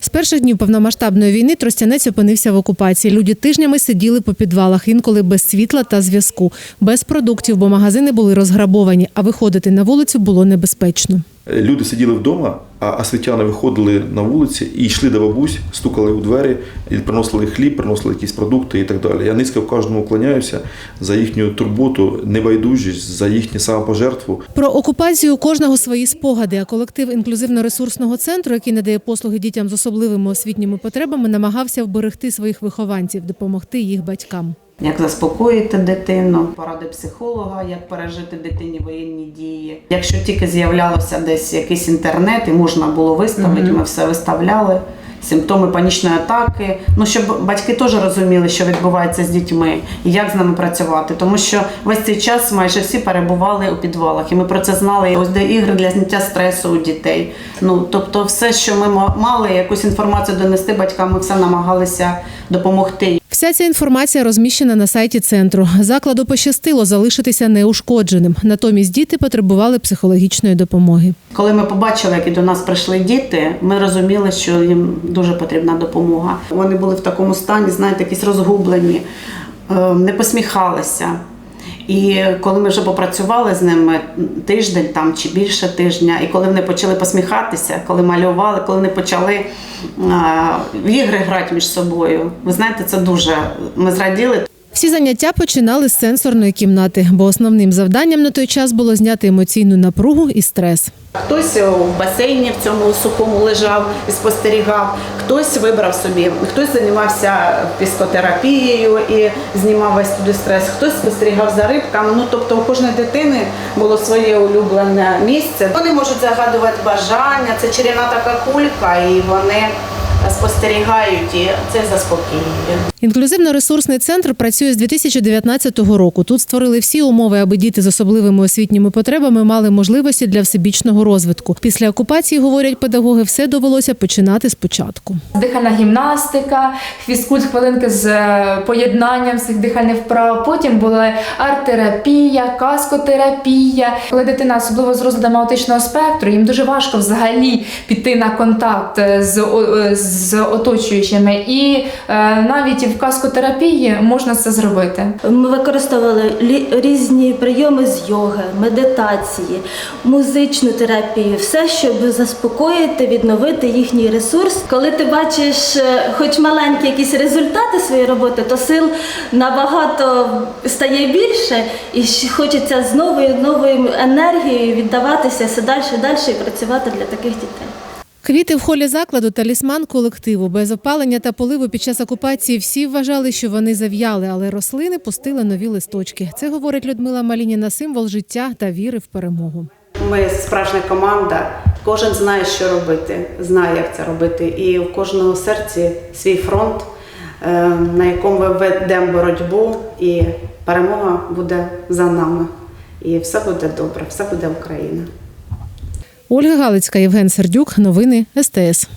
З перших днів повномасштабної війни Тростянець опинився в окупації. Люди тижнями сиділи по підвалах, інколи без світла та зв'язку, без продуктів, бо магазини були розграбовані, а виходити на вулицю було небезпечно. Люди сиділи вдома, а освітяни виходили на вулиці і йшли до бабусь, стукали у двері, і приносили хліб, приносили якісь продукти і так далі. Я низько кожному вклоняюся за їхню турботу, небайдужість, за їхню самопожертву. Про окупацію кожного свої спогади. А колектив інклюзивно-ресурсного центру, який надає послуги дітям з особливими освітніми потребами, намагався вберегти своїх вихованців, допомогти їх батькам. Як заспокоїти дитину, поради психолога, як пережити дитині воєнні дії. Якщо тільки з'являлося десь якийсь інтернет і можна було виставити, ми все виставляли. Симптоми панічної атаки. Ну щоб батьки теж розуміли, що відбувається з дітьми і як з ними працювати. Тому що весь цей час майже всі перебували у підвалах, і ми про це знали. Ось де ігри для зняття стресу у дітей. Ну тобто, все, що ми мали, якусь інформацію донести батькам, ми все намагалися допомогти. Вся ця інформація розміщена на сайті центру. Закладу пощастило залишитися неушкодженим. Натомість діти потребували психологічної допомоги. Коли ми побачили, як і до нас прийшли діти, ми розуміли, що їм дуже потрібна допомога. Вони були в такому стані, знаєте, якісь розгублені, е, не посміхалися. І коли ми вже попрацювали з ними тиждень там чи більше тижня, і коли вони почали посміхатися, коли малювали, коли вони почали в ігри грати між собою, ви знаєте, це дуже ми зраділи. Всі заняття починали з сенсорної кімнати, бо основним завданням на той час було зняти емоційну напругу і стрес. Хтось в басейні в цьому сухому лежав і спостерігав, хтось вибрав собі, хтось займався піскотерапією і знімав весь туди стрес, хтось спостерігав за рибками. Ну тобто у кожної дитини було своє улюблене місце. Вони можуть загадувати бажання, це чарівна така кулька, і вони спостерігають, і це заспокоює. Інклюзивно-ресурсний центр працює з 2019 року. Тут створили всі умови, аби діти з особливими освітніми потребами мали можливості для всебічного розвитку. Після окупації, говорять педагоги, все довелося починати спочатку. Дихальна гімнастика, фізкульт хвилинки з е, поєднанням цих дихальних вправ. Потім була арт-терапія, каскотерапія. Коли дитина, особливо з розладом аутичного спектру, їм дуже важко взагалі піти на контакт е, з, е, з оточуючими. І е, навіть в каскотерапії можна це зробити. Ми використовували лі- різні прийоми з йоги, медитації, музичну терапію, все, щоб заспокоїти, відновити їхній ресурс. Коли ти бачиш е, хоч маленькі якісь результати своєї роботи, то сил набагато стає більше, і хочеться з новою новою енергією віддаватися все далі далі і працювати для таких дітей. Квіти в холі закладу талісман колективу. Без опалення та поливу під час окупації всі вважали, що вони зав'яли, але рослини пустили нові листочки. Це говорить Людмила Малініна, символ життя та віри в перемогу. Ми справжня команда. Кожен знає, що робити, знає, як це робити. І у кожного серці свій фронт, е, на якому ми ведемо боротьбу, і перемога буде за нами. І все буде добре, все буде Україна. Ольга Галицька, Євген Сердюк. Новини СТС.